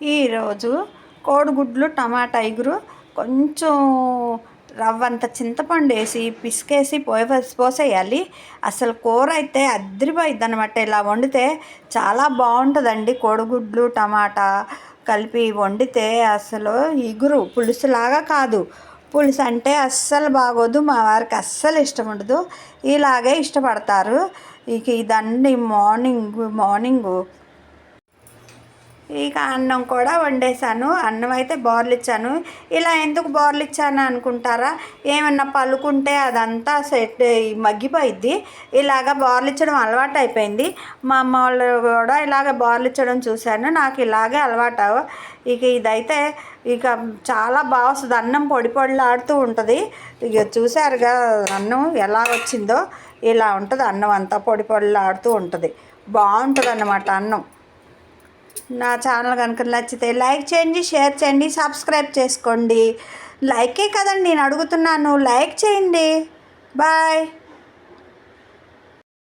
ఈరోజు కోడిగుడ్లు టమాటా ఇగురు కొంచెం రవ్వంత చింతపండు వేసి పిసికేసి పోయి పోసేయాలి. అసలు కూర అయితే అద్దరిపోయిద్ది అనమాట ఇలా వండితే చాలా బాగుంటుందండి కోడిగుడ్లు టమాటా కలిపి వండితే. అసలు ఇగురు పులుసులాగా కాదు. పులుసు అంటే అస్సలు బాగోదు మా వారికి అస్సలు ఇష్టం ఉండదు. ఇలాగే ఇష్టపడతారు. ఇక ఇదండి మార్నింగ్ మార్నింగు ఇక అన్నం కూడా వండేశాను. అన్నం అయితే బోర్లు ఇచ్చాను ఇలా ఎందుకు బోర్లు ఇచ్చాను అనుకుంటారా? ఏమన్నా పలుకుంటే అదంతా సెట్ మగ్గిపోయిద్ది. ఇలాగ బోర్లు ఇచ్చడం అలవాటు అయిపోయింది మా అమ్మ వాళ్ళు కూడా ఇలాగ బోర్లు ఇచ్చడం చూశాను. నాకు ఇలాగే అలవాటు ఇక ఇదైతే ఇక చాలా బాగా వస్తుంది అన్నం పొడి పొడిలాడుతూ ఉంటుంది. ఇక చూసారుగా అన్నం ఎలా వచ్చిందో. ఇలా ఉంటుంది. అన్నం అంతా పొడి పొడిలాడుతూ ఉంటుంది. బాగుంటుంది అన్నమాట అన్నం. నా ఛానల్ కనుక నచ్చితే లైక్ చేయండి షేర్ చేయండి సబ్స్క్రైబ్ చేసుకోండి. లైకే కదండి నేను అడుగుతున్నాను. లైక్ చేయండి. బాయ్.